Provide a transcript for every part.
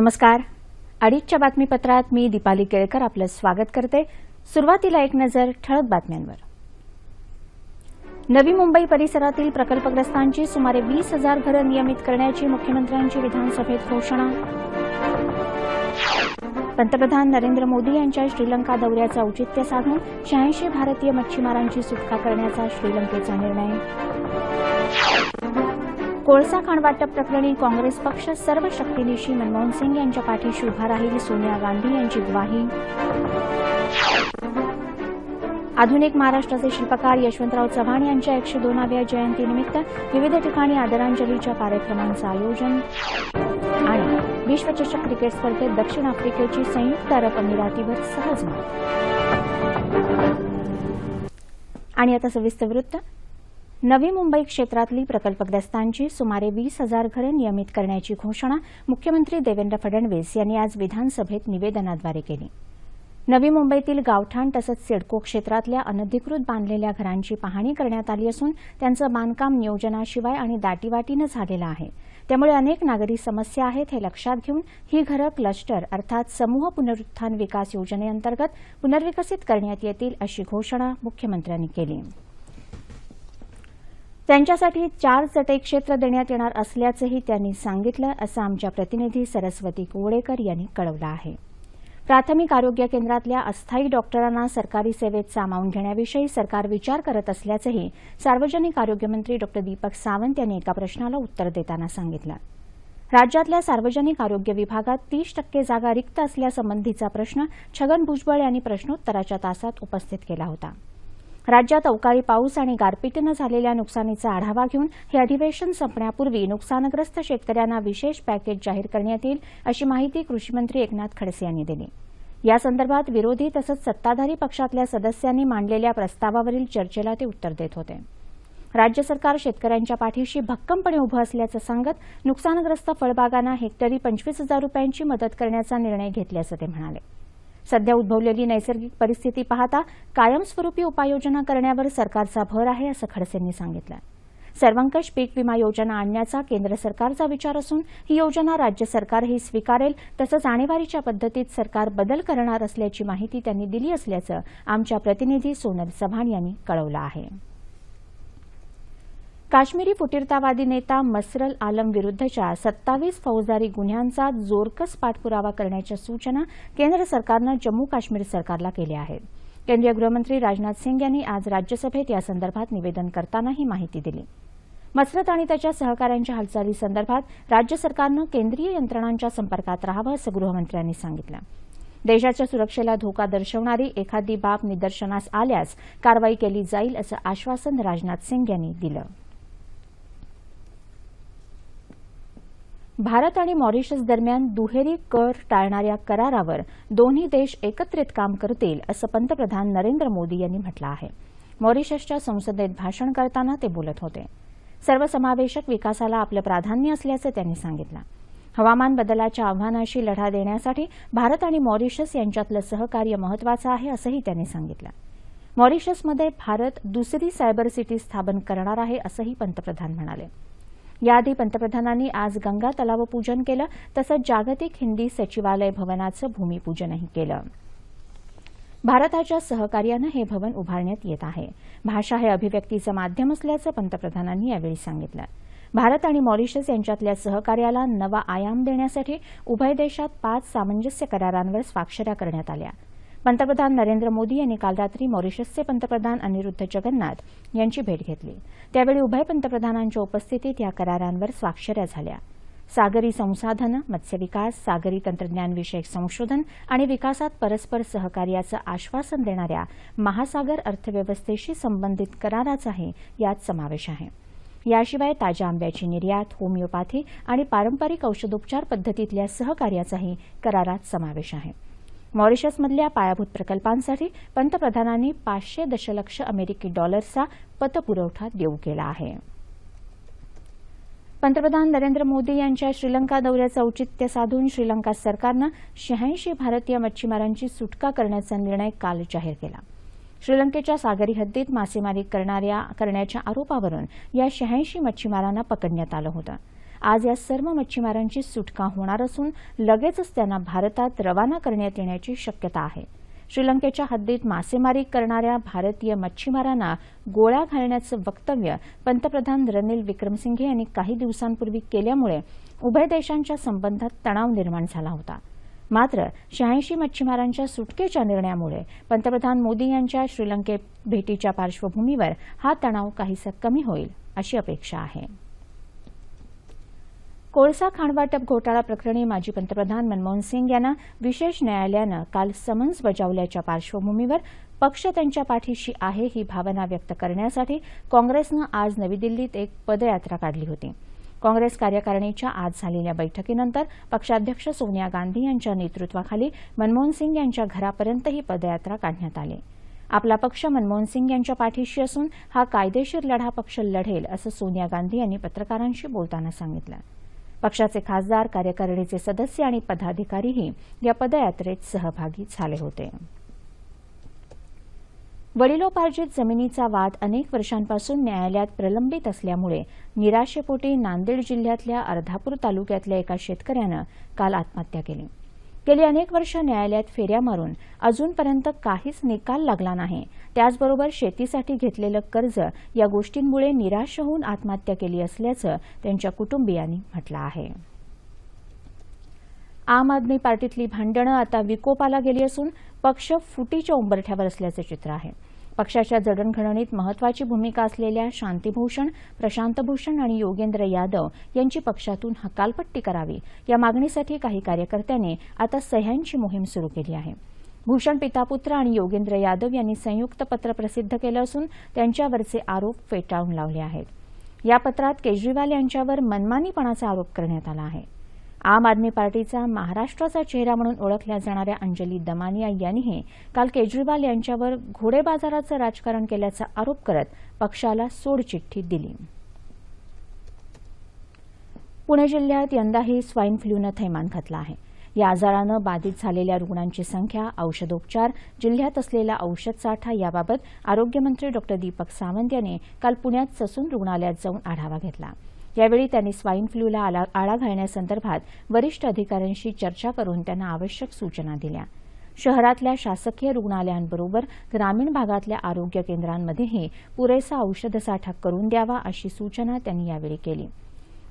नमस्कार. अडीचच्या बातमीपत्रात मी दीपाली केळकर आपलं स्वागत करते. सुरुवातीला एक नजर ठळक बातम्यांवर. नवी मुंबई परिसरातील प्रकल्पग्रस्तांची सुमारे वीस हजार घरं नियमित करण्याची मुख्यमंत्र्यांची विधानसभेत घोषणा. पंतप्रधान नरेंद्र मोदी यांच्या श्रीलंका दौऱ्याचं औचित्य साधून शहाऐंशी भारतीय मच्छीमारांची सुटका करण्याचा श्रीलंकेचा निर्णय. कोळसा खाणवाटप प्रकरणी काँग्रेस पक्ष सर्व शक्तीनिशी मनमोहन सिंग यांच्या पाठीशी उभा राहील सोनिया गांधी यांची ग्वाही. आधुनिक महाराष्ट्राचे शिल्पकार यशवंतराव चव्हाण यांच्या एकशे दोनाव्या जयंतीनिमित्त विविध ठिकाणी आदरांजलीच्या कार्यक्रमांचं आयोजन. आणि विश्वचषक क्रिकेट स्पर्धेत दक्षिण आफ्रिकेची संयुक्त अरब अमिरातीवर सहज मात. आणि आता सविस्तर वृत्त. नवी मुंबई क्षेत्रातली प्रकल्पग्रस्तांची सुमारे वीस हजार घरे नियमित करण्याची घोषणा मुख्यमंत्री देवेंद्र फडणवीस यांनी आज विधानसभेत निवेदनाद्वारे केली. नवी मुंबईतील गावठाण तसंच सिडको क्षेत्रातल्या अनधिकृत बांधलेल्या घरांची पाहणी करण्यात आली असून त्यांचं बांधकाम नियोजनाशिवाय आणि दाटीवाटीनं झालेलं आहे. त्यामुळे अनेक नागरी समस्या आहेत हे लक्षात घेऊन ही घरं क्लस्टर अर्थात समूह पुनरुत्थान विकास योजनेअंतर्गत पुनर्विकसित करण्यात येतील अशी घोषणा मुख्यमंत्र्यांनी केली. त्यांच्यासाठी चार चटई क्षेत्र देण्यात येणार असल्याचंही त्यांनी सांगितलं असं आमच्या प्रतिनिधी सरस्वती कोवळेकर यांनी कळवलं आहे. प्राथमिक आरोग्य केंद्रातल्या अस्थायी डॉक्टरांना सरकारी सेवेत सामावून घेण्याविषयी सरकार विचार करत असल्याचंही सार्वजनिक आरोग्यमंत्री डॉ. दीपक सावंत यांनी एका प्रश्नाला उत्तर देताना सांगितलं. राज्यातल्या सार्वजनिक आरोग्य विभागात तीस टक्के जागा रिक्त असल्यासंबंधीचा प्रश्न छगन भुजबळ यांनी प्रश्नोत्तराच्या तासात उपस्थित केला होता. राज्यात अवकाळी पाऊस आणि गारपीटीनं झालेल्या नुकसानीचा आढावा घेऊन हे अधिवेशन संपण्यापूर्वी नुकसानग्रस्त शेतकऱ्यांना विशेष पॅकेज जाहीर करण्यात येईल अशी माहिती कृषीमंत्री एकनाथ खडसे यांनी दिली. यासंदर्भात विरोधी तसंच सत्ताधारी पक्षातल्या सदस्यांनी मांडलेल्या प्रस्तावावरील चर्चेला ते उत्तर देत होते. राज्य सरकार शेतकऱ्यांच्या पाठीशी भक्कमपणे उभं असल्याचं सांगत नुकसानग्रस्त फळबागांना हेक्टरी पंचवीस हजार रुपयांची मदत करण्याचा निर्णय घेतल्याचं ते म्हणाले. सध्या उद्भवलेली नैसर्गिक परिस्थिती पाहता कायमस्वरूपी उपाययोजना करण्यावर सरकारचा भर आहे असं खडसेंनी सांगितलं सर्वंकष पीक विमा योजना आणण्याचा केंद्र सरकारचा विचार असून ही योजना राज्य सरकारही स्वीकारेल तसंच आणेवारीच्या पद्धतीत सरकार बदल करणार असल्याची माहिती त्यांनी दिली असल्याचं आमच्या प्रतिनिधी सोनल चव्हाण यांनी कळवलं आहे. काश्मीरी फुटीरतावादी नेता मसरल आलम विरुद्धच्या सत्तावीस फौजदारी गुन्ह्यांचा जोरकस पाठपुरावा करण्याच्या सूचना केंद्र सरकारनं जम्मू काश्मीर सरकारला केल्या आहेत. केंद्रीय गृहमंत्री राजनाथ सिंग यांनी आज राज्यसभेत यासंदर्भात निवेदन करताना ही माहिती दिली. मसरत आणि त्याच्या सहकाऱ्यांच्या हालचालीसंदर्भात राज्य सरकारनं केंद्रीय यंत्रणांच्या संपर्कात राहावं असं गृहमंत्र्यांनी सांगितलं. देशाच्या सुरक्षेला धोका दर्शवणारी एखादी बाब निदर्शनास आल्यास कारवाई केली जाईल असं आश्वासन राजनाथ सिंग यांनी दिलं. भारत आणि मॉरिशस दरम्यान दुहेरी कर टाळणाऱ्या करारावर दोन्ही देश एकत्रित काम करतील असं पंतप्रधान नरेंद्र मोदी यांनी म्हटलं आहे. मॉरिशसच्या संसदेत भाषण करताना ते बोलत होते. सर्वसमावेशक विकासाला आपलं प्राधान्य असल्याचं त्यांनी सांगितलं. हवामान बदलाच्या आव्हानाशी लढा देण्यासाठी भारत आणि मॉरिशस यांच्यातलं सहकार्य महत्वाचं आहे असंही त्यांनी सांगितलं. मॉरिशसमध्ये भारत दुसरी सायबर सिटी स्थापन करणार आहे असंही पंतप्रधान म्हणाले. याआधी पंतप्रधानांनी आज गंगा तलाव पूजन केलं तसंच जागतिक हिंदी सचिवालय भवनाचं भूमिपूजनही केलं. भारताच्या सहकार्यानं हे भवन उभारण्यात येत आहे. भाषा हे अभिव्यक्तीचं माध्यम असल्याचं पंतप्रधानांनी यावेळी सांगितलं. भारत आणि मॉरिशस यांच्यातल्या सहकार्याला नवा आयाम देण्यासाठी उभय देशात पाच सामंजस्य करारांवर स्वाक्षऱ्या करण्यात आल्या. पंतप्रधान नरेंद्र मोदी यांनी काल रात्री मॉरिशसचे पंतप्रधान अनिरुद्ध जगन्नाथ यांची भेट घेतली. त्यावेळी उभय पंतप्रधानांच्या उपस्थितीत या करारांवर स्वाक्षऱ्या झाल्या. सागरी संसाधनं मत्स्यविकास सागरी तंत्रज्ञानविषयक संशोधन आणि विकासात परस्पर सहकार्याचं आश्वासन देणाऱ्या महासागर अर्थव्यवस्थेशी संबंधित कराराचाही यात समावेश आहे. याशिवाय ताज्या आंब्याची निर्यात होमिओपॅथी आणि पारंपरिक औषधोपचार पद्धतीतल्या सहकार्याचाही करारात समावेश आहे. मॉरिशसमधल्या पायाभूत प्रकल्पांसाठी पंतप्रधानांनी पाचशे दशलक्ष अमेरिकी डॉलर्सचा पतपुरवठा देऊ केला आहे. पंतप्रधान नरेंद्र मोदी यांच्या श्रीलंका दौऱ्याचं औचित्य साधून श्रीलंका सरकारनं शहाऐंशी भारतीय मच्छीमारांची सुटका करण्याचा निर्णय काल जाहीर केला. श्रीलंकेच्या सागरी हद्दीत मासेमारी करण्याच्या आरोपावरून या शहाऐंशी मच्छीमारांना पकडण्यात आलं होतं. आज या सर्व मच्छीमारांची सुटका होणार असून लगेचच त्यांना भारतात रवाना करण्यात येण्याची शक्यता आहे. श्रीलंकेच्या हद्दीत मासेमारी करणाऱ्या भारतीय मच्छीमारांना गोळ्या घालण्याचं वक्तव्य पंतप्रधान रनिल विक्रमसिंघे यांनी काही दिवसांपूर्वी केल्यामुळे उभय देशांच्या संबंधात तणाव निर्माण झाला होता. मात्र शहाऐंशी मच्छीमारांच्या सुटकेच्या निर्णयामुळे पंतप्रधान मोदी यांच्या श्रीलंके भेटीच्या पार्श्वभूमीवर हा तणाव काहीसा कमी होईल अशी अपेक्षा आहे. कोळसा खाणवाटप घोटाळा प्रकरणी माजी पंतप्रधान मनमोहन सिंग यांना विशेष न्यायालयानं काल समन्स बजावल्याच्या पार्श्वभूमीवर पक्ष त्यांच्या पाठीशी आहे ही भावना व्यक्त करण्यासाठी काँग्रेसनं आज नवी दिल्लीत एक पदयात्रा काढली होती. काँग्रेस कार्यकारिणीच्या आज झालेल्या बैठकीनंतर पक्षाध्यक्ष सोनिया गांधी यांच्या नेतृत्वाखाली मनमोहन सिंग यांच्या घरापर्यंत ही पदयात्रा काढण्यात आली. आपला पक्ष मनमोहन सिंग यांच्या पाठीशी असून हा कायदेशीर लढा पक्ष लढेल असं सोनिया गांधी यांनी पत्रकारांशी बोलताना सांगितलं. पक्षाचे खासदार कार्यकारिणीचे सदस्य आणि पदाधिकारीही या पदयात्रेत सहभागी झाले होते. वडिलोपार्जित जमिनीचा वाद अनेक वर्षांपासून न्यायालयात प्रलंबित असल्यामुळे निराशेपोटी नांदेड जिल्ह्यातल्या अर्धापूर तालुक्यातल्या एका शेतकऱ्यानं काल आत्महत्या केली. गेली अनेक वर्ष न्यायालयात फेऱ्या मारून अजूनपर्यंत काहीच निकाल लागला नाही. त्याचबरोबर शेतीसाठी घेतलेलं कर्ज या गोष्टींमुळे निराश होऊन आत्महत्या केली असल्याचं त्यांच्या कुटुंबियांनी म्हटलं आहे. आम आदमी पार्टीतली भांडणं आता विकोपाला गेली असून पक्ष फुटीच्या उंबरठ्यावर असल्याचं चित्र आहे. पक्षाच्या जडणघडणीत महत्वाची भूमिका असलेल्या शांतीभूषण प्रशांतभूषण आणि योगेंद्र यादव यांची पक्षातून हकालपट्टी करावी. या मागणीसाठी काही कार्यकर्त्यांनी आता सह्यांची मोहीम सुरू केली आहे. भूषण पितापुत्र आणि योगेंद्र यादव यांनी संयुक्त पत्र प्रसिद्ध केलं असून त्यांच्यावरचे आरोप फेटाळून लावले आहेत. या पत्रात केजरीवाल यांच्यावर मनमानीपणाचा आरोप करण्यात आला आहे. आम आदमी पार्टीचा महाराष्ट्राचा चेहरा म्हणून ओळखल्या जाणाऱ्या अंजली दमानिया यांनीही काल केजरीवाल यांच्यावर घोडेबाजाराचं राजकारण केल्याचा आरोप करत पक्षाला सोडचिठ्ठी दिली. पुणे जिल्ह्यात यंदाही स्वाईन फ्लूनं थैमान घातलं आहे. या आजारानं बाधित झालेल्या रुग्णांची संख्या औषधोपचार जिल्ह्यात असलेला औषध साठा याबाबत आरोग्यमंत्री डॉ दीपक सावंत यांनी काल पुण्यात ससून रुग्णालयात जाऊन आढावा घेतला. यावेळी त्यांनी स्वाईन फ्लूला आळा घालण्यासंदर्भात वरिष्ठ अधिकाऱ्यांशी चर्चा करून त्यांना आवश्यक सूचना दिल्या. शहरातल्या शासकीय रुग्णालयांबरोबर ग्रामीण भागातल्या आरोग्य केंद्रांमध्येही पुरेसा औषधसाठा करून द्यावा अशी सूचना त्यांनी यावेळी केली.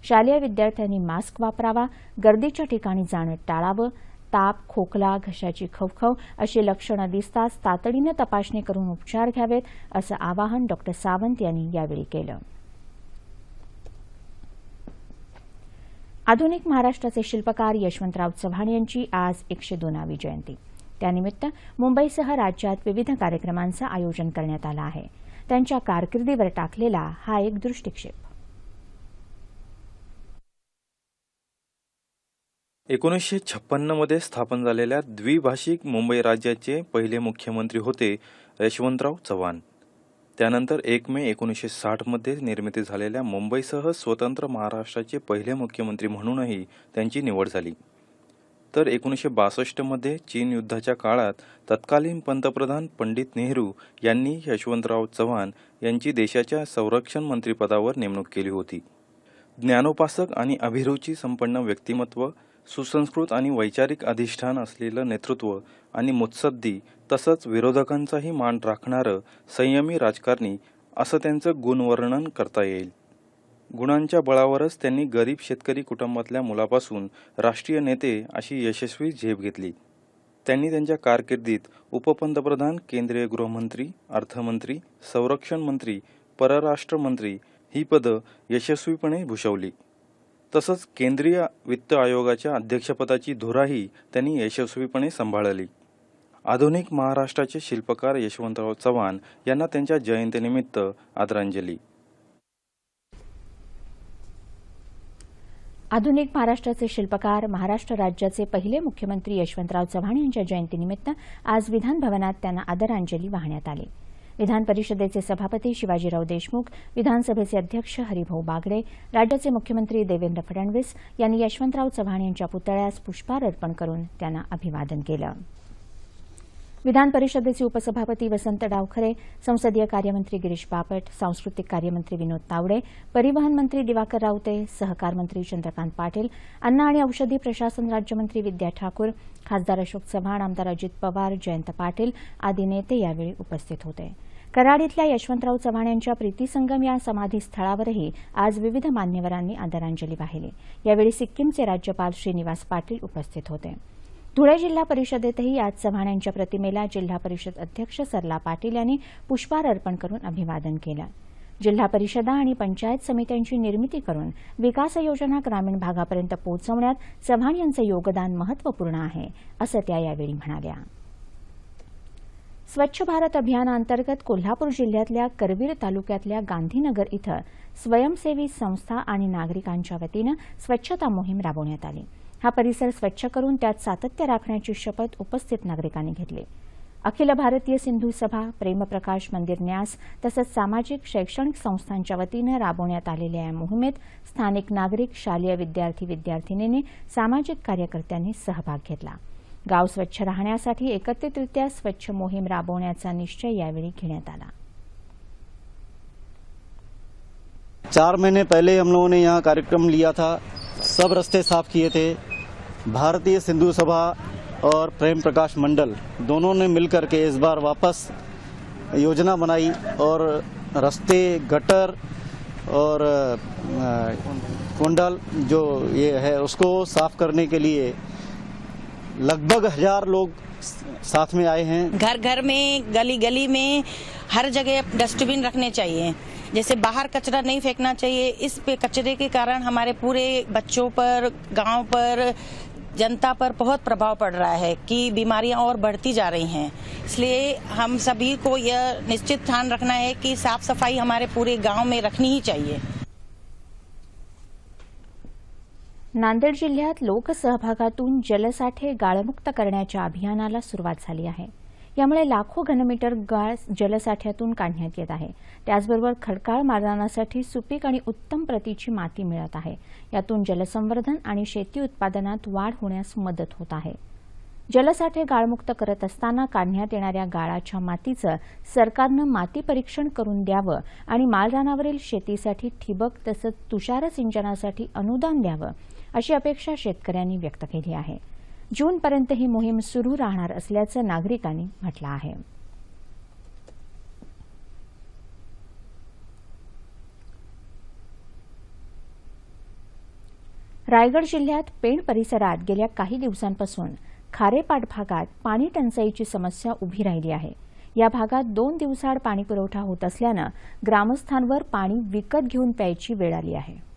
शालेय विद्यार्थ्यांनी मास्क वापरावा गर्दीच्या ठिकाणी जाणं टाळावं ताप खोकला घशाची खवखव अशी लक्षणं दिसताच तातडीनं तपासणी करून उपचार घ्यावेत असं आवाहन डॉ सावंत यांनी यावेळी केलं. आधुनिक महाराष्ट्राचे शिल्पकार यशवंतराव चव्हाण यांची आज एकशे दोनावी जयंती. त्यानिमित्त मुंबईसह राज्यात विविध कार्यक्रमांचं आयोजन करण्यात आलं आहे. त्यांच्या कारकिर्दीवर टाकलेला हा एक दृष्टिक्षेप. एकोणीसशे छप्पन्नमध्ये स्थापन झालेल्या द्विभाषिक मुंबई राज्याचे पहिले मुख्यमंत्री होते यशवंतराव चव्हाण. त्यानंतर एक मे एकोणीसशे साठमध्ये निर्मिती झालेल्या मुंबईसह स्वतंत्र महाराष्ट्राचे पहिले मुख्यमंत्री म्हणूनही त्यांची निवड झाली. तर एकोणीसशे बासष्टमध्ये चीन युद्धाच्या काळात तत्कालीन पंतप्रधान पंडित नेहरू यांनी यशवंतराव चव्हाण यांची देशाच्या संरक्षण मंत्रीपदावर नेमणूक केली होती. ज्ञानोपासक आणि अभिरुची संपन्न व्यक्तिमत्व सुसंस्कृत आणि वैचारिक अधिष्ठान असलेलं नेतृत्व आणि मुत्सद्दी तसंच विरोधकांचाही मान राखणारं संयमी राजकारणी असं त्यांचं गुणवर्णन करता येईल. गुणांच्या बळावरच त्यांनी गरीब शेतकरी कुटुंबातल्या मुलापासून राष्ट्रीय नेते अशी यशस्वी झेप घेतली. त्यांनी त्यांच्या कारकिर्दीत उपपंतप्रधान केंद्रीय गृहमंत्री अर्थमंत्री संरक्षण मंत्री परराष्ट्र मंत्री ही पदं यशस्वीपणे भूषवली. तसंच केंद्रीय वित्त आयोगाच्या अध्यक्षपदाची धुराही त्यांनी यशस्वीपणे सांभाळली. आधुनिक महाराष्ट्राचे शिल्पकार यशवंतराव चव्हाण यांना त्यांच्या जयंतीनिमित्त आदरांजली. आधुनिक महाराष्ट्राचे शिल्पकार महाराष्ट्र राज्याचे पहिले मुख्यमंत्री यशवंतराव चव्हाण यांच्या जयंतीनिमित्त आज विधानभवनात त्यांना आदरांजली वाहण्यात आली. विधान परिषदेचे सभापती शिवाजीराव देशमुख विधानसभेचे अध्यक्ष हरिभाऊ बागडे राज्याचे मुख्यमंत्री देवेंद्र फडणवीस यांनी यशवंतराव चव्हाण यांच्या पुतळ्यास पुष्पहार अर्पण करून त्यांना अभिवादन केलं. विधान परिषदेचे उपसभापती वसंत डावखरे संसदीय कार्यमंत्री गिरीश बापट सांस्कृतिक कार्यमंत्री विनोद तावडे परिवहन मंत्री दिवाकर रावते सहकार मंत्री चंद्रकांत पाटील अन्न आणि औषधी प्रशासन राज्यमंत्री विद्या ठाकूर खासदार अशोक चव्हाण आमदार अजित पवार जयंत पाटील आदी नेते यावेळी उपस्थित होते. कराड इथल्या यशवंतराव चव्हाण यांच्या प्रीतीसंगम या समाधीस्थळावरही आज विविध मान्यवरांनी आदरांजली वाहिली. यावेळी सिक्कीमचे राज्यपाल श्रीनिवास पाटील उपस्थित होते. धुळे जिल्हा परिषदेतही आज चव्हाण यांच्या प्रतिमेला जिल्हा परिषद अध्यक्ष सरला पाटील यांनी पुष्पहार अर्पण करून अभिवादन केलं. जिल्हा परिषदा आणि पंचायत समित्यांची निर्मिती करून विकास योजना ग्रामीण भागापर्यंत पोहोचवण्यात चव्हाण यांचं योगदान महत्त्वपूर्ण आहे असं त्या यावेळी म्हणाल्या. स्वच्छ भारत अभियानाअंतर्गत कोल्हापूर जिल्ह्यातल्या करवीर तालुक्यातल्या गांधीनगर इथं स्वयंसेवी संस्था आणि नागरिकांच्या वतीनं स्वच्छता मोहीम राबवण्यात आली. हा परिसर स्वच्छ करून त्यात सातत्य राखण्याची शपथ उपस्थित नागरिकांनी घेतली. अखिल भारतीय सिंधू सभा प्रेमप्रकाश मंदिर न्यास तसंच सामाजिक शैक्षणिक संस्थांच्या वतीनं राबवण्यात आलेल्या या मोहिमेत स्थानिक नागरिक शालेय विद्यार्थी विद्यार्थिनींनी सामाजिक कार्यकर्त्यांनी सहभाग घेतला. गाव स्वच्छ राहण्यासाठी एकत्रितरित्या स्वच्छ मोहीम घेण्यात आला. चार महीने पहले हम लोगों ने यहाँ कार्यक्रम लिया था। सब रास्ते साफ़ किए थे। भारतीय सिंधु सभा और प्रेम प्रकाश मंडल दोनों ने मिलकर के इस बार वापस योजना बनाई और रास्ते, गटर और कुंडल जो ये है, उसको साफ़ करने के लिए लगभग हज़ार लोग साथ में आए हैं। घर घर में गली गली में, हर जगह डस्टबिन रखने चाहिए। जैसे बाहर कचरा नहीं फेंकना चाहिए, इस पे कचरे के कारण हमारे पूरे बच्चों पर, गाँव पर, जनता पर बहुत प्रभाव पड़ रहा है कि बीमारियाँ और बढ़ती जा रही हैं। इसलिए हम सभी को यह निश्चित ध्यान रखना है कि साफ़ सफ़ाई हमारे पूरे गाँव में रखनी ही चाहिए। नांदेड जिल्ह्यात लोकसहभागातून जलसाठे गाळमुक्त करण्याच्या अभियानाला सुरुवात झाली आहे. यामुळे लाखो घनमीटर गाळ जलसाठ्यातून काढण्यात येत आहे. त्याचबरोबर खडकाळ मारणासाठी सुपीक आणि उत्तम प्रतीची माती मिळत आहे. यातून जलसंवर्धन आणि शेती उत्पादनात वाढ होण्यास मदत होत आहे. जलसाठे गाळमुक्त करत असताना काढण्यात येणाऱ्या गाळाच्या मातीचं सरकारनं माती परीक्षण करून द्यावं आणि मालरानावरील शेतीसाठी ठिबक तसंच तुषार सिंचनासाठी अनुदान द्यावं अशी अपेक्षा शेतकऱ्यांनी व्यक्त केली आहे. जूनपर्यंत ही मोहीम सुरू राहणार असल्याचं नागरिकांनी म्हटलं आहे. रायगड जिल्ह्यात पेण परिसरात गेल्या काही दिवसांपासून खारेपाट भागात पाणी टंचाईची समस्या उभी राहिली आहे. या भागात दोन दिवसाआड पाणीपुरवठा होत असल्यानं ग्रामस्थांवर पाणी विकत घेऊन प्यायची वेळ आली आहे.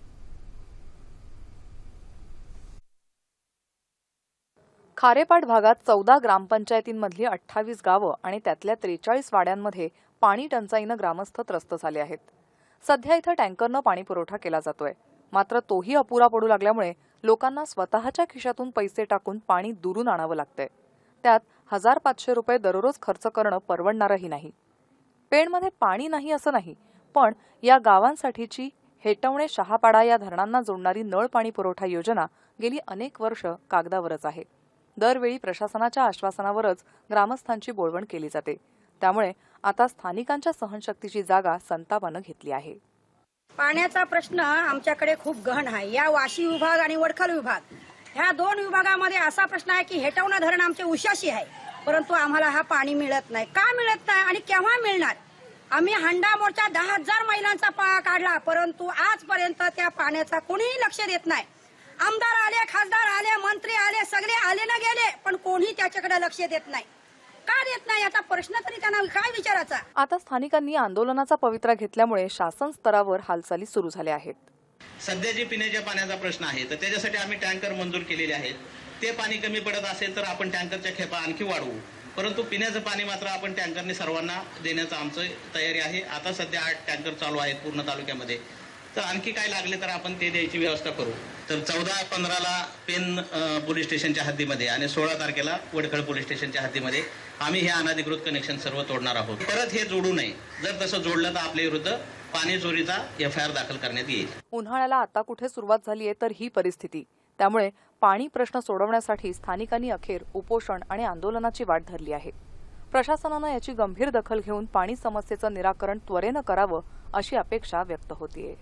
खारेपाट भागात चौदा ग्रामपंचायतींमधली अठ्ठावीस गावं आणि त्यातल्या त्रेचाळीस वाड्यांमध्ये पाणी टंचाईनं ग्रामस्थ त्रस्त झाले आहेत. सध्या इथं टँकरनं पाणी पुरवठा केला जातोय. मात्र तोही अपुरा पडू लागल्यामुळे लोकांना स्वतःच्या खिशातून पैसे टाकून पाणी दुरून आणावं लागतंय. त्यात हजार पाचशे रुपये दररोज खर्च करणं परवडणारही नाही. पेणमध्ये पाणी नाही असं नाही पण या गावांसाठीची हेटवणे शहापाडा या धरणांना जोडणारी नळ पाणी पुरवठा योजना गेली अनेक वर्ष कागदावरच आहे. दरवेळी प्रशासनाच्या आश्वासनावरच ग्रामस्थांची बोळवण केली जाते. त्यामुळे आता स्थानिकांच्या सहनशक्तीची जागा संतापानं घेतली आहे. पाण्याचा प्रश्न आमच्याकडे खूप गहन आहे. या वाशी विभाग आणि वडखल विभाग ह्या दोन विभागामध्ये असा प्रश्न आहे की हेटवणा धरण आमचे उशाशी आहे परंतु आम्हाला हा पाणी मिळत नाही. का मिळत नाही आणि केव्हा मिळणार? आम्ही हंडा मोर्चा दहा हजार महिलांचा पा काढला परंतु आजपर्यंत त्या पाण्याचा कोणीही लक्ष देत नाही. आमदार आले खासदार आले मंत्री आले सगळे आले ना गेले पण कोणी त्याच्याकडे लक्ष देत नाही. का देत नाही? याचा प्रश्न तरी त्यांना काय विचारायचा? आता स्थानिकांनी आंदोलनाचा पवित्रा घेतल्यामुळे शासन स्तरावर हालचाली सुरू झाल्या आहेत. सध्या जे पिण्याच्या पाण्याचा प्रश्न आहे तर त्याच्यासाठी आम्ही टँकर मंजूर केलेले आहेत. ते पाणी कमी पडत असेल तर आपण टँकरच्या खेपा आणखी वाढवू. परंतु पिण्याचं पाणी मात्र आपण टँकरने सर्वांना देण्याचं आमचं तयारी आहे. आता सध्या आठ टँकर चालू आहेत पूर्ण तालुक्यामध्ये. तर आणखी काय लागले तर आपण ते द्यायची व्यवस्था करू. तर चौदा पंधराला पेन पोलीस स्टेशनच्या हद्दीमध्ये आणि सोळा तारखेला वडखळ पोलीस स्टेशनच्या हद्दीमध्ये आम्ही हे अनधिकृत कनेक्शन सर्व तोडणार आहोत. परत हे जोडू नये. जर तसं जोडलं तर आपल्या विरुद्ध पाणी चोरीचा एफ आय आर दाखल करण्यात येईल. उन्हाळ्याला आता कुठे सुरुवात झाली आहे तर ही परिस्थिती. त्यामुळे पाणी प्रश्न सोडवण्यासाठी स्थानिकांनी अखेर उपोषण आणि आंदोलनाची वाट धरली आहे. प्रशासनानं याची गंभीर दखल घेऊन पाणी समस्येचं निराकरण त्वरेनं करावं अशी अपेक्षा व्यक्त होतीये.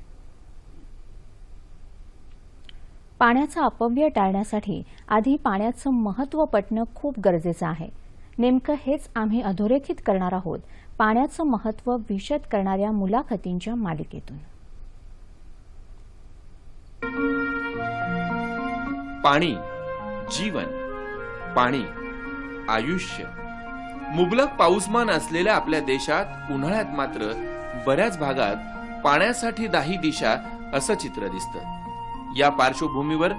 पाण्याचा अपव्यय टाळण्यासाठी आधी पाण्याचं महत्त्व पटणं खूप गरजेचं आहे. नेमकं हेच आम्ही अधोरेखित करणार आहोत पाण्याचं महत्त्व विशद करणाऱ्या मुलाखतींच्या मालिकेतून. पाणी जीवन पाणी आयुष्य. मुबलक पाऊसमान असलेल्या आपल्या देशात उन्हाळ्यात मात्र बऱ्याच भागात पाण्यासाठी दाही दिशा असं चित्र दिसतं. या पार्श्वभूमीवर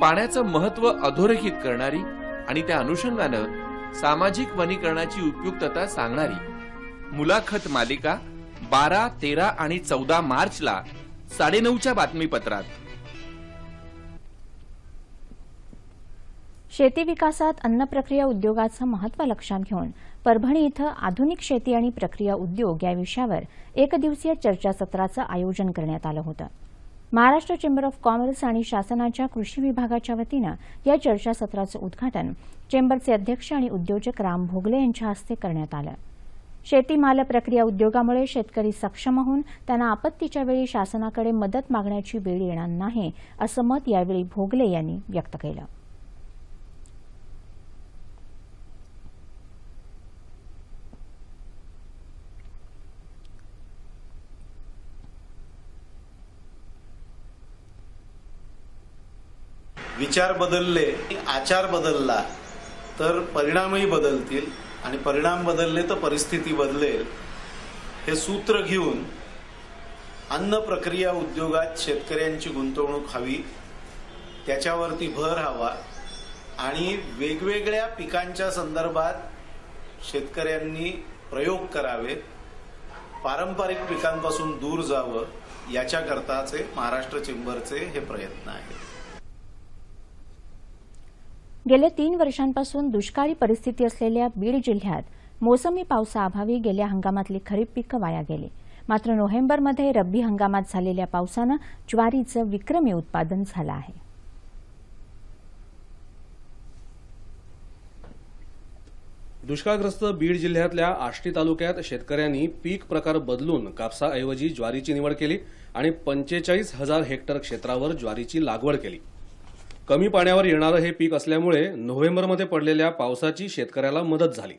पाण्याचं महत्त्व अधोरेखित करणारी आणि त्या अनुषंगानं सामाजिक वनीकरणाची उपयुक्तता सांगणारी मुलाखत मालिका बारा तेरा आणि चौदा मार्चला साडेनऊच्या बातमीपत्रात. शेती विकासात अन्न प्रक्रिया उद्योगाचं महत्त्व लक्षात घेऊन परभणी इथं आधुनिक शेती आणि प्रक्रिया उद्योग या विषयावर एक दिवसीय चर्चासत्राचं आयोजन करण्यात आलं होतं. महाराष्ट्र चेंबर ऑफ कॉमर्स आणि शासनाच्या कृषी विभागाच्या वतीनं या चर्चासत्राचं उद्घाटन चेंबरचे अध्यक्ष आणि उद्योजक राम भोगले यांच्या हस्ते करण्यात आलं. शेतीमाल प्रक्रिया उद्योगामुळे शेतकरी सक्षम होऊन त्यांना आपत्तीच्या वेळी शासनाकडे मदत मागण्याची वेळ येणार नाही असं मत यावेळी भोगले यांनी व्यक्त केलं. विचार बदलले आचार बदलला तर परिणामही बदलतील. आणि परिणाम बदलले तर परिस्थिती बदलेल. हे सूत्र घेऊन अन्न प्रक्रिया उद्योगात शेतकऱ्यांची गुंतवणूक हवी त्याच्यावरती भर हवा आणि वेगवेगळ्या पिकांच्या संदर्भात शेतकऱ्यांनी प्रयोग करावेत. पारंपरिक पिकांपासून दूर जावं याच्याकरताचे महाराष्ट्र चेंबरचे हे प्रयत्न आहेत. गेल्या तीन वर्षांपासून दुष्काळी परिस्थिती असलेल्या बीड जिल्ह्यात मोसमी पावसाअभावी गेल्या हंगामातली खरीप पिकं वाया गेली. मात्र नोव्हेंबरमध्ये रब्बी हंगामात झालेल्या पावसानं ज्वारीचं विक्रमी उत्पादन झालं आहे. दुष्काळग्रस्त बीड जिल्ह्यातल्या आष्टी तालुक्यात शेतकऱ्यांनी पीक प्रकार बदलून कापसाऐवजी ज्वारीची निवड केली आणि पंचेचाळीस हजार हेक्टर क्षेत्रावर ज्वारीची लागवड केली. कमी पाण्यावर येणारं हे पीक असल्यामुळे नोव्हेंबरमध्ये पडलेल्या पावसाची शेतकऱ्याला मदत झाली.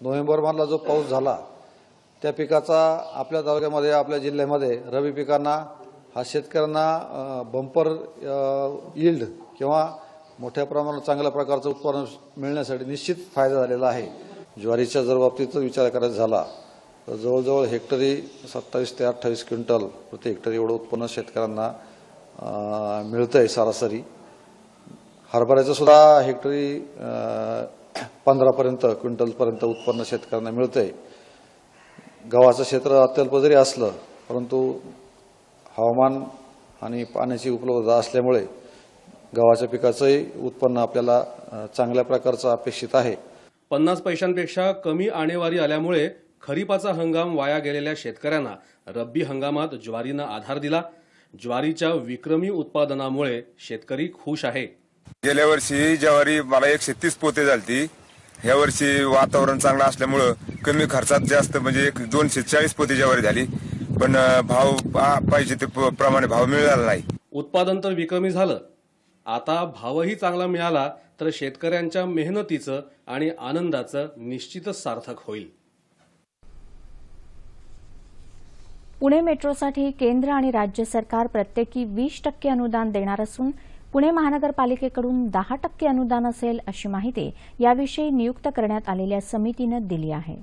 नोव्हेंबरमधला जो पाऊस झाला त्या पिकाचा आपल्या तालुक्यामध्ये आपल्या जिल्ह्यामध्ये रवी पिकांना हा शेतकऱ्यांना बंपर यील्ड किंवा मोठ्या प्रमाणात चांगल्या प्रकारचं उत्पादन मिळण्यासाठी निश्चित फायदा झालेला आहे. ज्वारीच्या जर बाबतीत विचार करायचा झाला तर जवळजवळ हेक्टरी सत्तावीस ते अठ्ठावीस क्विंटल प्रति हेक्टरी एवढं उत्पन्न शेतकऱ्यांना मिळतंय सरासरी. हरभऱ्याचं सुद्धा हेक्टरी पंधरापर्यंत क्विंटलपर्यंत उत्पन्न शेतकऱ्यांना मिळतंय. गव्हाचं क्षेत्र अत्यल्प जरी असलं परंतु हवामान आणि पाण्याची उपलब्धता असल्यामुळे गव्हाच्या पिकाचंही उत्पन्न आपल्याला चांगल्या प्रकारचं अपेक्षित आहे. पन्नास पैशांपेक्षा कमी आणेवारी आल्यामुळे खरीपाचा हंगाम वाया गेलेल्या शेतकऱ्यांना रब्बी हंगामात ज्वारीनं आधार दिला. ज्वारीच्या विक्रमी उत्पादनामुळे शेतकरी खुश आहे. गेल्या वर्षी ज्वारी मला एकशे तीस पोते झालती. ह्या वर्षी वातावरण चांगलं असल्यामुळं कमी खर्चात जास्त म्हणजे एक दोनशे चाळीस पोते ज्वारी झाली. पण भाव पाहिजे ते प्रमाणे भाव मिळाला नाही. उत्पादन तर विक्रमी झालं. आता भावही चांगला मिळाला तर शेतकऱ्यांच्या मेहनतीचं आणि आनंदाचं निश्चितच सार्थक होईल. पुणे मेट्रोसाठी केंद्र आणि राज्य सरकार प्रत्येकी वीस टक्के अनुदान देणार असून पुणे महानगरपालिकेकडून दहा टक्के अनुदान असेल अशी माहिती याविषयी नियुक्त करण्यात आलेल्या समितीनं दिली आहे.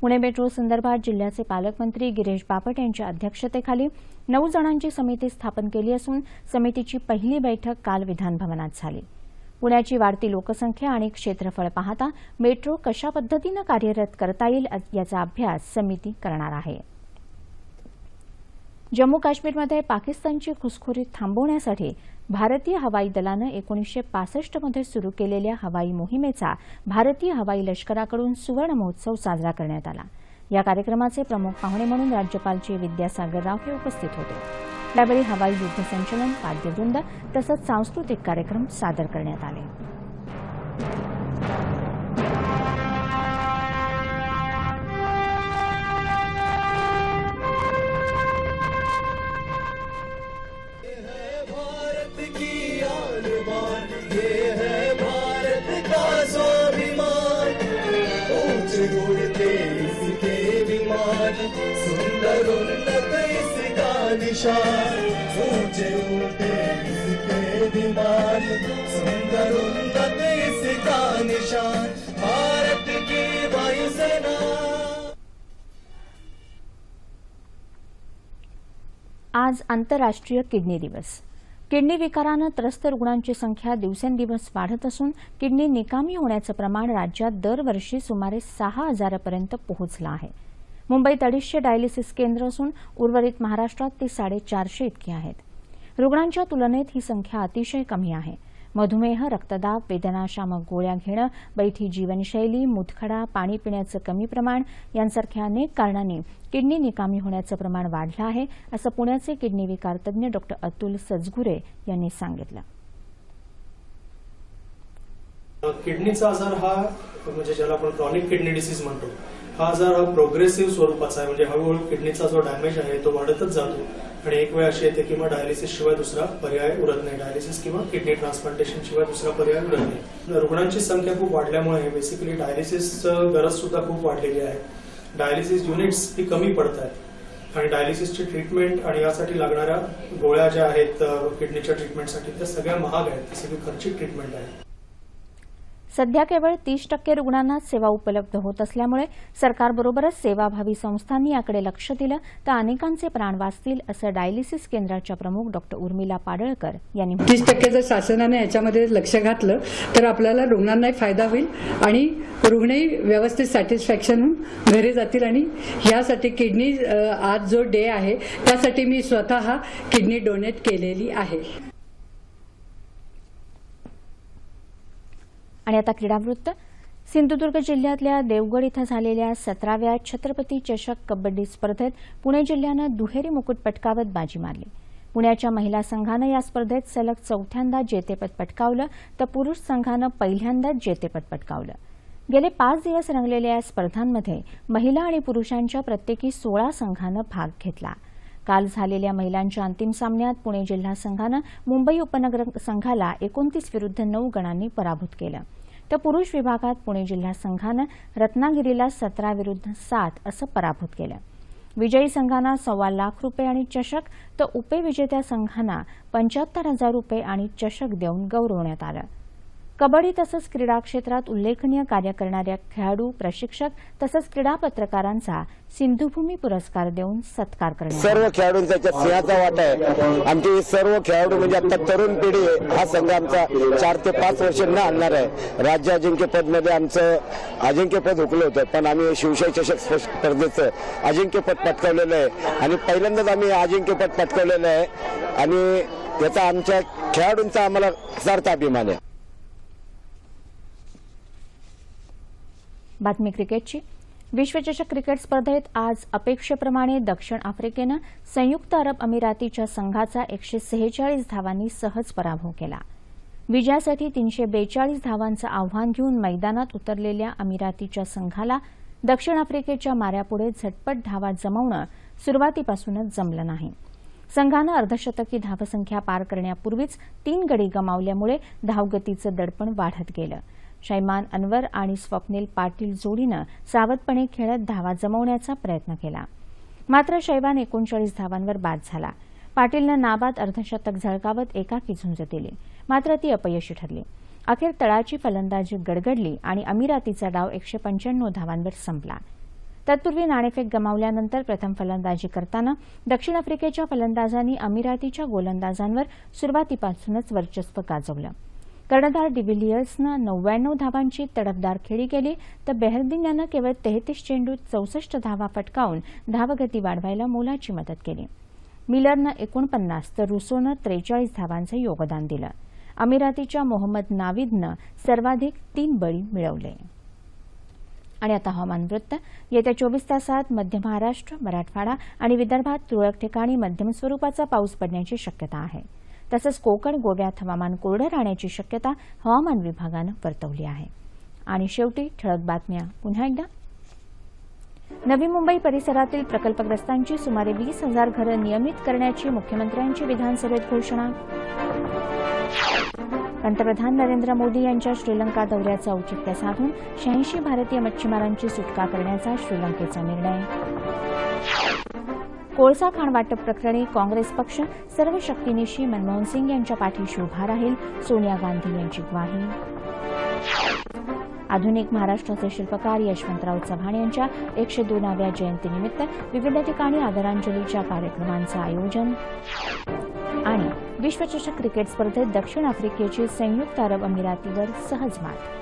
पुणे मेट्रो संदर्भात जिल्ह्याचे पालकमंत्री गिरीश बापट यांच्या अध्यक्षतेखाली नऊ जणांची समिती स्थापन केली असून समितीची पहिली बैठक काल विधानभवनात झाली. पुण्याची वाढती लोकसंख्या आणि क्षेत्रफळ पाहता मेट्रो कशा पद्धतीनं कार्यरत करता येईल याचा अभ्यास समिती करणार आहे. जम्मू काश्मीरमध्ये पाकिस्तानची घुसखोरी थांबवण्यासाठी भारतीय हवाई दलानं एकोणीसशे पासष्टमध्ये सुरू केलेल्या हवाई मोहिमेचा भारतीय हवाई लष्कराकडून सुवर्ण महोत्सव साजरा करण्यात आला. या कार्यक्रमाचे प्रमुख पाहुणे म्हणून राज्यपाल चे विद्यासागर राव हे उपस्थित होते. यावेळी हवाई युद्ध संचलन वाद्यवृंद तसंच सांस्कृतिक कार्यक्रम सादर करण्यात आले. सुंदर उन्नत इसका निशान ऊंचे उड़ते इसके विमान सुंदर उन्नत इसका निशान भारत की वायुसेना आज आंतरराष्ट्रीय किडनी दिवस. किडनी विकारानं त्रस्त रुग्णांची संख्या दिवसेंदिवस वाढत असून किडनी निकामी होण्याचं प्रमाण राज्यात दरवर्षी सुमारे सहा हजारापर्यंत पोहोचलं आहे. मुंबईत अडीचशे डायलिसिस केंद्र असून उर्वरित महाराष्ट्रात ती साडेचारशे इतकी आहेत. रुग्णांच्या तुलनेत ही संख्या अतिशय कमी आहे. मधुमेह रक्तदाब वेदनाशामक गोळ्या घेणं बैठी जीवनशैली मुतखडा पाणी पिण्याचं कमी प्रमाण यांसारख्या अनेक कारणांनी किडनी निकामी होण्याचं प्रमाण वाढलं आहे असं पुण्याचे किडनी विकार तज्ञ डॉ अतुल सजगुरे यांनी सांगितलं. किडनीचा आजार हा म्हणजे ज्याला आपण क्रॉनिक किडनी डिसीज म्हणतो हा आजार हा प्रोग्रेसिव्ह स्वरूपाचा आहे. म्हणजे हळूहळू किडनीचा जो डॅमेज आहे तो वाढतच जातो. आणि एक वेळ अशी येते की मग डायलिसिस शिवाय दुसरा पर्याय उरत नाही. डायलिसिस किंवा किडनी ट्रान्सप्लांटेशन शिवाय दुसरा पर्याय उरत नाही. रुग्णांची संख्या खूप वाढल्यामुळे बेसिकली डायलिसिसचं गरज सुद्धा खूप वाढलेली आहे. डायलिसिस युनिट्स ही कमी पडत आहेत आणि डायलिसिसची ट्रीटमेंट आणि यासाठी लागणाऱ्या गोळ्या ज्या आहेत किडनीच्या ट्रीटमेंटसाठी त्या सगळ्या महाग आहेत. ती सगळी खर्चिक ट्रीटमेंट आहे. सध्या केवळ तीस टक्के रुग्णांनाच सेवा उपलब्ध होत असल्यामुळे सरकारबरोबरच सेवाभावी संस्थांनी याकडे लक्ष दिलं तर अनेकांचे प्राण वाचतील असं डायलिसिस केंद्राच्या प्रमुख डॉक्टर उर्मिला पाडळकर यांनी तीस टक्के जर शासनाने याच्यामध्ये लक्ष घातलं तर आपल्याला रुग्णांनाही फायदा होईल आणि रुग्णही व्यवस्थित सॅटिस्फॅक्शन होऊन घरी जातील आणि यासाठी किडनी आज जो डे आहे त्यासाठी मी स्वतः किडनी डोनेट केलेली आहे. आणि आता क्रीडावृत्त. सिंधुदुर्ग जिल्ह्यातल्या देवगड इथं झालेल्या सतराव्या छत्रपती चषक कबड्डी स्पर्धेत पुणे जिल्ह्यानं दुहेरी मुकुट पटकावत बाजी मारली. पुण्याच्या महिला संघानं या स्पर्धेत सलग चौथ्यांदा जेतेपद पटकावलं तर पुरुष संघानं पहिल्यांदाच जेतेपद पटकावलं. गेले पाच दिवस रंगलेल्या या स्पर्धांमध्ये महिला आणि पुरुषांच्या प्रत्येकी सोळा संघानं भाग घेतला. काल झालेल्या महिलांच्या अंतिम सामन्यात पुणे जिल्हा संघानं मुंबई उपनगर संघाला एकोणतीस विरुद्ध नऊ गणांनी पराभूत केलं. तर पुरुष विभागात पुणे जिल्हा संघानं रत्नागिरीला सतरा विरुद्ध सात असं पराभूत केलं. विजयी संघांना सव्वा लाख रुपये आणि चषक तर उपविजेत्या संघांना पंच्याहत्तर हजार रुपये आणि चषक देऊन गौरवण्यात आलं. कबड्डी तसंच क्रीडा क्षेत्रात उल्लेखनीय कार्य करणाऱ्या खेळाडू प्रशिक्षक तसंच क्रीडा पत्रकारांचा सिंधुभूमी पुरस्कार देऊन सत्कार करणार सर्व खेळाडूंचा याच्यात सिंहाचा वाटा आहे. आमचे सर्व खेळाडू म्हणजे आता तरुण पिढी आहे. हा संघ आमचा चार ते पाच वर्ष न आणणार आहे. राज्य अजिंक्यपदमध्ये आमचं अजिंक्यपद हुकलं होतं पण आम्ही शिवशाही चषक स्पर्धेचं अजिंक्यपद पटकावलेलं आहे. आणि पहिल्यांदाच आम्ही अजिंक्यपद पटकावलेलं आहे. आणि याचा आमच्या खेळाडूंचा आम्हाला सार्थ अभिमान आहे. बातमी क्रिकेटची. विश्वचषक क्रिकेट स्पर्धेत आज अपेक्षेप्रमाणे दक्षिण आफ्रिकेनं संयुक्त अरब अमिरातीच्या संघाचा एकशे सेहेचाळीस धावांनी सहज पराभव केला. विजयासाठी तीनशे बेचाळीस धावांचं आव्हान घेऊन मैदानात उतरलेल्या अमिरातीच्या संघाला दक्षिण आफ्रिकेच्या माऱ्यापुढे झटपट धावा जमवणं सुरुवातीपासूनच जमलं नाही. संघानं अर्धशतकी धावसंख्या पार करण्यापूर्वीच तीन गडी गमावल्यामुळे धावगतीचं दडपण वाढत गेलं. शैमान अनवर आणि स्वप्नील पाटील जोडीनं सावधपणे खेळत धावा जमवण्याचा प्रयत्न केला. मात्र शैवान एकोणचाळीस धावांवर बाद झाला. पाटीलनं नाबाद अर्धशतक झळकावत एकाकी झुंज दिली. मात्र ती अपयशी ठरली. अखेर तळाची फलंदाजी गडगडली आणि अमिरातीचा डाव एकशे पंच्याण्णव धावांवर संपला. तत्पूर्वी नाणेफेक गमावल्यानंतर प्रथम फलंदाजी करताना दक्षिण आफ्रिकेच्या फलंदाजांनी अमिरातीच्या गोलंदाजांवर सुरुवातीपासूनच वर्चस्व गाजवलं. कर्णधार डिव्हिलियर्सनं नव्याण्णव धावांची तडफदार खेळी केली तर बेहरदिन यानं केवळ तेहतीस चेंडूत चौसष्ट धावा फटकावून धावगती वाढवायला मोलाची मदत केली. मिलरनं एकोणपन्नास तर रुसोनं त्रेचाळीस धावांचं योगदान दिलं. अमिरातीच्या मोहम्मद नावीदनं सर्वाधिक तीन बळी मिळवले. आणि आता हवामान वृत्त. येत्या चोवीस तासात मध्य महाराष्ट्र मराठवाडा आणि विदर्भात तुरळक ठिकाणी मध्यम स्वरूपाचा पाऊस पडण्याची शक्यता आहे. तसंच कोकण गोव्यात हवामान कोरडं राहण्याची शक्यता हवामान विभागानं वर्तवली आहे. आणि शेवटी ठळक बातम्या. पुन्हा एकदा. नवी मुंबई परिसरातील प्रकल्पग्रस्तांची सुमारे वीस हजार घरं नियमित करण्याची मुख्यमंत्र्यांची विधानसभेत घोषणा. पंतप्रधान नरेंद्र मोदी यांच्या श्रीलंका दौऱ्याचं औचित्य साधून शहाऐंशी भारतीय मच्छीमारांची सुटका करण्याचा श्रीलंकेचा निर्णय. कोळसा खाण वाटप प्रकरणी काँग्रेस पक्ष सर्व शक्तीनिशी मनमोहन सिंग यांच्या पाठीशी उभा राहील सोनिया गांधी यांची ग्वाही. आधुनिक महाराष्ट्राचे शिल्पकार यशवंतराव चव्हाण यांच्या एकशे दोनाव्या जयंतीनिमित्त विविध ठिकाणी आदरांजलीच्या कार्यक्रमांचं आयोजन. आणि विश्वचषक क्रिकेट स्पर्धेत दक्षिण आफ्रिकेची संयुक्त अरब अमिरातीवर सहज मात.